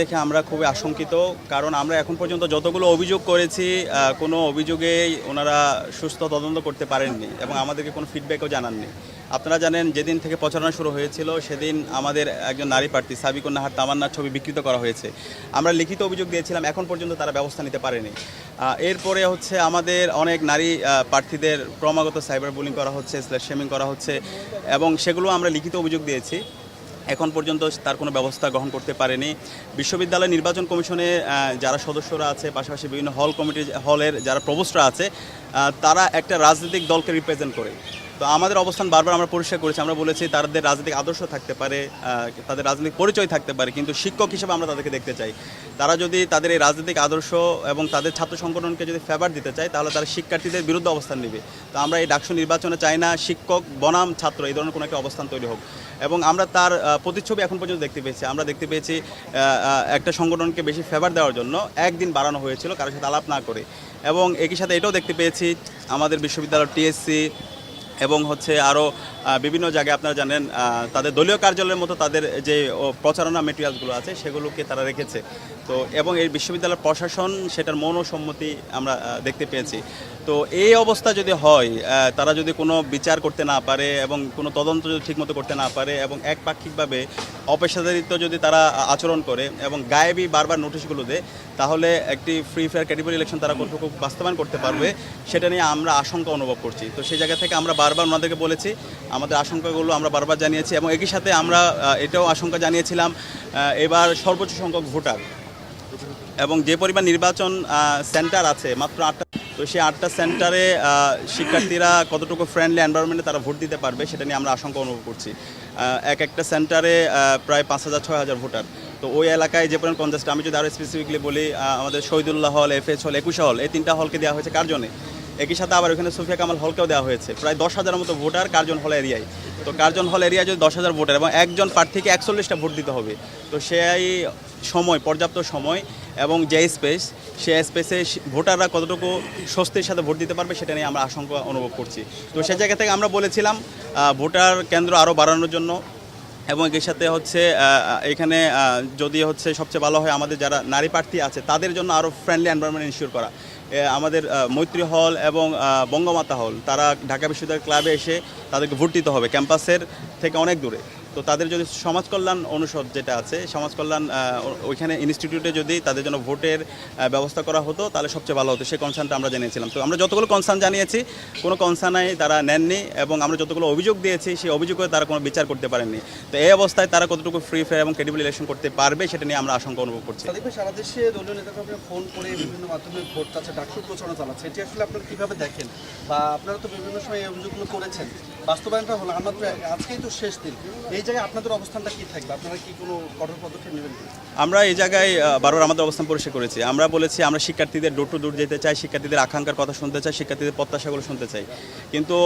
দেখে আমরা খুবই আশঙ্কিত, কারণ আমরা এখন পর্যন্ত যতগুলো অভিযোগ করেছি কোনো অভিযোগেই ওনারা সুস্থ তদন্ত করতে পারেননি এবং আমাদেরকে কোনো ফিডব্যাকও জানাননি। আপনারা জানেন, যেদিন থেকে প্রচারণা শুরু হয়েছিল, সেদিন আমাদের একজন নারী প্রার্থী সাবিকুন নাহার তামান্নার ছবি বিকৃত করা হয়েছে। আমরা লিখিত অভিযোগ দিয়েছিলাম, এখন পর্যন্ত তারা ব্যবস্থা নিতে পারেনি। এরপরে হচ্ছে আমাদের অনেক নারী প্রার্থীদের ক্রমাগত সাইবার বুলিং করা হচ্ছে স্ল্যাশ করা হচ্ছে এবং সেগুলো আমরা লিখিত অভিযোগ দিয়েছি। এখন পর্যন্ত তার কোনো ব্যবস্থা গ্রহণ করতে পারেনি। বিশ্ববিদ্যালয় নির্বাচন কমিশনে যারা সদস্যরা আছে, পাশাপাশি বিভিন্ন হল কমিটি হলের যারা প্রবস্টরা আছে তারা একটা রাজনৈতিক দলকে রিপ্রেজেন্ট করে। তো আমাদের অবস্থান বারবার আমরা পরিষ্কার করেছি। আমরা বলেছি তাদের রাজনৈতিক আদর্শ থাকতে পারে তাদের রাজনৈতিক পরিচয় থাকতে পারে, কিন্তু শিক্ষক হিসেবে আমরা তাদেরকে দেখতে চাই। তারা যদি তাদের এই রাজনৈতিক আদর্শ এবং তাদের ছাত্র সংগঠনকে যদি ফেভার দিতে চায়, তাহলে তারা শিক্ষার্থীদের বিরুদ্ধে অবস্থান নেবে। তো আমরা এই ডাকসু নির্বাচনে চাই না শিক্ষক, বনাম ছাত্র, এই ধরনের কোনো একটা অবস্থান তৈরি হোক। এবং আমরা তার প্রতিচ্ছবি এখন পর্যন্ত দেখতে পেয়েছি। আমরা দেখতে পেয়েছি একটা সংগঠনকে বেশি ফেভার দেওয়ার জন্য একদিন বাড়ানো হয়েছিল, কারোর সাথে আলাপ না করে। এবং একই সাথে এটাও দেখতে পেয়েছি, আমাদের বিশ্ববিদ্যালয় টিএসসি এবং হচ্ছে আরও বিভিন্ন জায়গায় আপনারা জানেন তাদের দলীয় কার্যালয়ের মতো তাদের যে প্রচারণা মেটেরিয়ালসগুলো আছে, সেগুলোকে তারা রেখেছে। তো, এবং এই বিশ্ববিদ্যালয়ের প্রশাসন, সেটার মনসম্মতি আমরা দেখতে পেয়েছি। তো এই অবস্থা যদি হয় তারা যদি কোনো বিচার করতে না পারে এবং কোনো তদন্ত যদি ঠিকমতো করতে না পারে এবং একপাক্ষিকভাবে অপেশাদারিত্ব যদি তারা আচরণ করে এবং গায়েবি বারবার নোটিশগুলো দেয়, তাহলে একটি ফ্রি ফেয়ার ক্যাটেগরি ইলেকশন তারা কতটুকু বাস্তবায়ন করতে পারবে, সেটা নিয়ে আমরা আশঙ্কা অনুভব করছি। তো সেই জায়গা থেকে আমরা বারবার ওনাদেরকে বলেছি, আমাদের আশঙ্কাগুলো আমরা বারবার জানিয়েছি এবং একই সাথে আমরা এটাও আশঙ্কা জানিয়েছিলাম এবার সর্বোচ্চ সংখ্যক ভোটার এবং যে পরিমাণ নির্বাচন সেন্টার আছে, মাত্র আটটা তো সেই আটটা সেন্টারে শিক্ষার্থীরা কতটুকু ফ্রেন্ডলি এনভায়রনমেন্টে তারা ভোট দিতে পারবে সেটা নিয়ে আমরা আশঙ্কা অনুভব করছি। এক একটা সেন্টারে প্রায় পাঁচ হাজার, ছয় হাজার ভোটার। তো ওই এলাকায় যে পরিমাণ কনজাস্ট আমি যদি আরও স্পেসিফিকলি বলি আমাদের শহীদুল্লাহ হল এফ এচ হল, একুশা হল, এই তিনটা হলকে দেওয়া হয়েছে কার জন্যে? একই সাথে আবার ওখানে সুফিয়া কামাল হলকেও দেওয়া হয়েছে। প্রায় দশ হাজার মতো ভোটার কার্জন হল এরিয়ায়। তো কার্জন হল এরিয়ায় যদি দশ হাজার ভোটার এবং একজন প্রার্থীকে একচল্লিশটা ভোট দিতে হবে, তো সেই সময়, পর্যাপ্ত সময় এবং যে স্পেস সে স্পেসে ভোটাররা কতটুকু স্বস্তির সাথে ভোট দিতে পারবে সেটা নিয়ে আমরা আশঙ্কা অনুভব করছি। তো সেই জায়গা থেকে আমরা বলেছিলাম ভোটার কেন্দ্র আরও বাড়ানোর জন্য এবং এর সাথে হচ্ছে এখানে যদি হচ্ছে সবচেয়ে ভালো হয় আমাদের যারা নারী প্রার্থী আছে, তাদের জন্য আরও ফ্রেন্ডলি এনভায়রনমেন্ট ইনশিওর করা। আমাদের মৈত্রী হল এবং বঙ্গমাতা হল তারা ঢাকা বিশ্ববিদ্যালয় ক্লাবে এসে তাদেরকে ভোট দিতে হবে। ক্যাম্পাসের থেকে অনেক দূরে। তো তাদের যদি সমাজ কল্যাণ অনুষদ যেটা আছে, সমাজ কল্যাণ ওইখানে ইনস্টিটিউটে যদি তাদের জন্য ভোটের ব্যবস্থা করা হতো, তাহলে সবচেয়ে ভালো হতো। সেই কনসার্নটা আমরা জানিয়েছিলাম তো আমরা যতগুলো কনসার্ন জানিয়েছি, কোনো কনসার্নাই তারা নেননি এবং আমরা যতগুলো অভিযোগ দিয়েছি, সেই অভিযোগে তারা কোনো বিচার করতে পারেননি। তো এই অবস্থায় তারা কতটুকু ফ্রি ফেয়ার এবং ক্রেডিবল ইলেকশন করতে পারবে, সেটা নিয়ে আমরা আশঙ্কা অনুভব করছি। সারা দেশে ফোন করে বিভিন্ন মাধ্যমে ভোট আসলে কীভাবে দেখেন? বা আপনারা তো বিভিন্ন সময় করেছেন। বাস্তবায়নটা হলো, আমরা আজকেই তো শেষ দিন। এই জায়গায় আপনাদের অবস্থানটা কি থাকবে? আপনারা কি কোনো কঠোর পদক্ষেপ নেবেন আমরা এই জায়গায় বারবার আমাদের অবস্থান পরিষ্কার করেছি। আমরা বলেছি আমরা শিক্ষার্থীদের ডোর টু ডোর যেতে চাই শিক্ষার্থীদের আকাঙ্ক্ষার কথা শুনতে চাই শিক্ষার্থীদের প্রত্যাশাগুলো শুনতে চাই। কিন্তু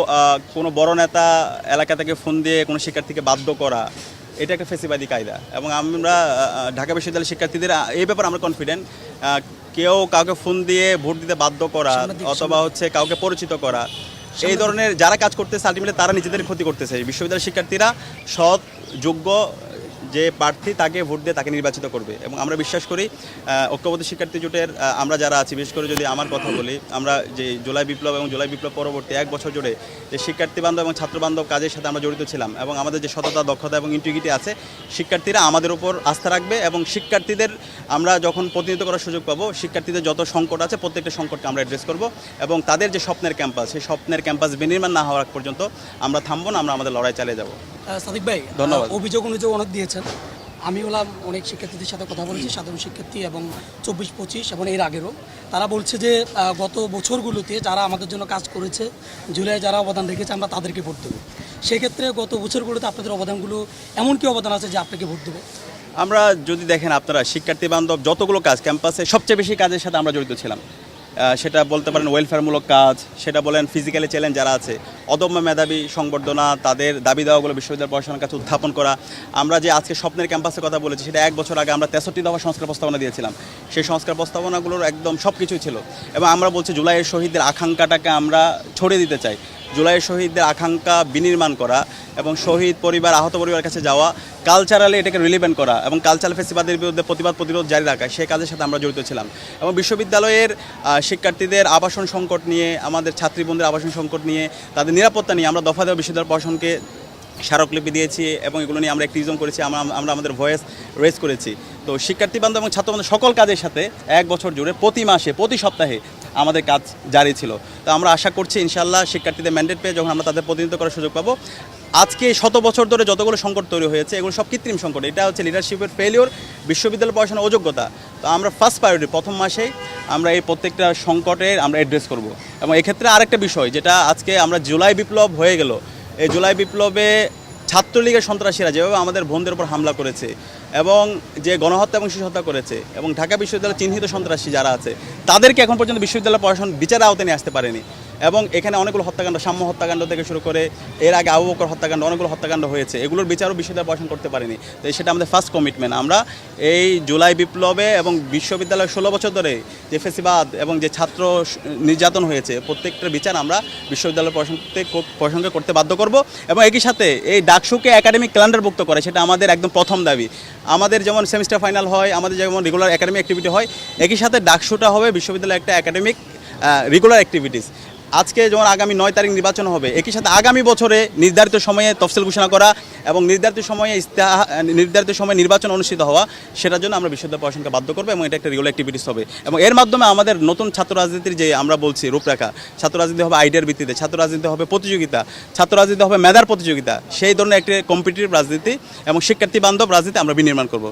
কোনো বড় নেতা এলাকা থেকে ফোন দিয়ে কোনো শিক্ষার্থীকে বাধ্য করা এটা একটা ফেসিবাদী কায়দা। এবং আমরা ঢাকা বিশ্ববিদ্যালয়ের শিক্ষার্থীদের এই ব্যাপারে আমরা কনফিডেন্ট কেউ কাউকে ফোন দিয়ে ভোট দিতে বাধ্য করা অথবা হচ্ছে কাউকে পরিচিত করা এই ধরনের যারা কাজ করতেছে আলটিমেটলি তারা নিজেদের ক্ষতি করতেছে। বিশ্ববিদ্যালয়ের শিক্ষার্থীরা সৎ যোগ্য যে প্রার্থী তাকে ভোট দিয়ে তাকে নির্বাচিত করবে। এবং আমরা বিশ্বাস করি ঐক্যবদ্ধ শিক্ষার্থী জোটের আমরা যারা আছি বিশেষ করে যদি আমার কথা বলি আমরা যে জুলাই বিপ্লব এবং জুলাই বিপ্লব পরবর্তী এক বছর জুড়ে যে শিক্ষার্থী বান্ধব এবং ছাত্র বান্ধব কাজের সাথে আমরা জড়িত ছিলাম এবং আমাদের যে সততা দক্ষতা এবং ইন্টিগ্রিটি আছে শিক্ষার্থীরা আমাদের উপর আস্থা রাখবে এবং শিক্ষার্থীদের আমরা যখন প্রতিনিধিত্ব করার সুযোগ পাবো শিক্ষার্থীদের যত সংকট আছে প্রত্যেকটা সংকটকে আমরা অ্যাড্রেস করব এবং তাদের যে স্বপ্নের ক্যাম্পাস সেই স্বপ্নের ক্যাম্পাস বিনির্মাণ না হওয়ার পর্যন্ত আমরা থামবো না আমরা আমাদের লড়াই চালিয়ে যাব। সাদিক ভাই ধন্যবাদ। অভিযোগ অনুযায়ী অনেক দিয়েছেন। আমি হলাম অনেক শিক্ষার্থীদের সাথে কথা বলেছি, সাধারণ শিক্ষার্থী এবং চব্বিশ, পঁচিশ এবং এর আগেরও। তারা বলছে যে গত বছরগুলোতে যারা আমাদের জন্য কাজ করেছে, জুলাই যারা অবদান রেখেছে, আমরা তাদেরকে ভোট দেবো। সেক্ষেত্রে গত বছরগুলোতে আপনাদের অবদানগুলো এমন কি অবদান আছে যে আপনাকে ভোট দেবো? আমরা যদি দেখেন আপনারা শিক্ষার্থী বান্ধব, যতগুলো কাজ ক্যাম্পাসে, সবচেয়ে বেশি কাজের সাথে আমরা জড়িত ছিলাম। সেটা বলতে পারেন ওয়েলফেয়ারমূলক কাজ, সেটা বলেন ফিজিক্যালি চ্যালেঞ্জ যারা আছে, অদম্য মেধাবী সংবর্ধনা, তাদের দাবি দেওয়াগুলো বিশ্ববিদ্যালয় প্রশাসনের কাছে উত্থাপন করা। আমরা যে আজকে স্বপ্নের ক্যাম্পাসের কথা বলেছি, সেটা এক বছর আগে আমরা তেষট্টি দফা সংস্কার প্রস্তাবনা দিয়েছিলাম। সেই সংস্কার প্রস্তাবনাগুলোর একদম সব কিছুই ছিল। এবং আমরা বলছি জুলাইয়ের শহীদদের আকাঙ্ক্ষাটাকে আমরা ছড়িয়ে দিতে চাই। জুলাই শহীদদের আকাঙ্ক্ষা বিনির্মাণ করা এবং শহীদ পরিবার, আহত পরিবারের কাছে যাওয়া কালচারালি এটাকে রিলিভেন্ট করা এবং কালচারাল ফেস্টিভালের বিরুদ্ধে প্রতিবাদ প্রতিরোধ জারি রাখা, সেই কাজের সাথে আমরা জড়িত ছিলাম। এবং বিশ্ববিদ্যালয়ের শিক্ষার্থীদের আবাসন সংকট নিয়ে, আমাদের ছাত্রীবন্ধুদের আবাসন সংকট নিয়ে, তাদের নিরাপত্তা নিয়ে আমরা দফা দেওয়া বিশ্ববিদ্যালয় প্রশাসনকে স্মারকলিপি দিয়েছি এবং এগুলো নিয়ে আমরা অ্যাক্টিভিজম করেছি, আমরা আমরা আমাদের ভয়েস রেজ করেছি। তো শিক্ষার্থী বান্ধব এবং ছাত্র বান্ধব সকল কাজের সাথে এক বছর জুড়ে প্রতি মাসে, প্রতি সপ্তাহে আমাদের কাজ জারি ছিল। তো আমরা আশা করছি ইনশাল্লাহ শিক্ষার্থীদের ম্যান্ডেট পেয়ে যখন আমরা তাদের প্রতিনিধিত্ব করার সুযোগ পাবো। আজকে শত বছর ধরে যতগুলো সংকট তৈরি হয়েছে, এগুলো সব কৃত্রিম সংকট। এটা হচ্ছে লিডারশিপের ফেলিওর বিশ্ববিদ্যালয় পড়াশোনার অযোগ্যতা। তো আমরা ফার্স্ট প্রায়োরিটি প্রথম মাসেই আমরা এই প্রত্যেকটা সংকটের আমরা অ্যাড্রেস করব। এবং এক্ষেত্রে আরেকটা বিষয়, যেটা আজকে আমরা জুলাই বিপ্লব হয়ে গেল। এই জুলাই বিপ্লবে ছাত্রলীগের সন্ত্রাসীরা যেভাবে আমাদের বোনদের উপর হামলা করেছে এবং যে গণহত্যা এবং শিশু হত্যা করেছে এবং ঢাকা বিশ্ববিদ্যালয়ের চিহ্নিত সন্ত্রাসী যারা আছে, তাদেরকে এখন পর্যন্ত বিশ্ববিদ্যালয় প্রশাসন বিচারের আওতায় নিয়ে আসতে পারেনি। এবং এখানে অনেকগুলো হত্যাকাণ্ড, সাম্য হত্যাকাণ্ড থেকে শুরু করে এর আগে আবু বকর হত্যাকাণ্ড অনেকগুলো হত্যাকাণ্ড হয়েছে। এগুলোর বিচারও বিশ্ববিদ্যালয় পড়াশোনা করতে পারেনি। তো সেটা আমাদের ফার্স্ট কমিটমেন্ট আমরা এই জুলাই বিপ্লবে এবং বিশ্ববিদ্যালয় ষোলো বছর ধরে যে ফেসিবাদ এবং যে ছাত্র নির্যাতন হয়েছে প্রত্যেকটা বিচার আমরা বিশ্ববিদ্যালয় প্রশাসনকে প্রশাসনকে করতে বাধ্য করব এবং একই সাথে এই ডাকসুকে একাডেমিক ক্যালেন্ডারভুক্ত করে, সেটা আমাদের একদম প্রথম দাবি। আমাদের যেমন সেমিস্টার ফাইনাল হয়, আমাদের যেমন রেগুলার একাডেমিক অ্যাক্টিভিটি হয়, একই সাথে ডাকসুটা হবে বিশ্ববিদ্যালয়ের একটা একাডেমিক রেগুলার অ্যাক্টিভিটিস আজকে যেমন আগামী নয় তারিখ নির্বাচন হবে, একই সাথে আগামী বছরে নির্ধারিত সময়ে তফসিল ঘোষণা করা এবং নির্ধারিত সময়ে নির্ধারিত সময়ে নির্বাচন অনুষ্ঠিত হওয়া, সেটার জন্য আমরা বিশ্ববিদ্যালয় পড়াশোনাকে বাধ্য করব এবং এটা একটা রেগুলার অ্যাক্টিভিটিস হবে। এবং এর মাধ্যমে আমাদের নতুন ছাত্র রাজনীতির যে আমরা বলছি রূপরেখা ছাত্র রাজনীতি হবে আইডিয়ার ভিত্তিতে ছাত্র রাজনীতি হবে প্রতিযোগিতা ছাত্র রাজনীতি হবে মেধার প্রতিযোগিতা, সেই ধরনের একটি কম্পিটিটিভ রাজনীতি এবং শিক্ষার্থী বান্ধব রাজনীতি আমরা বিনির্মাণ করব।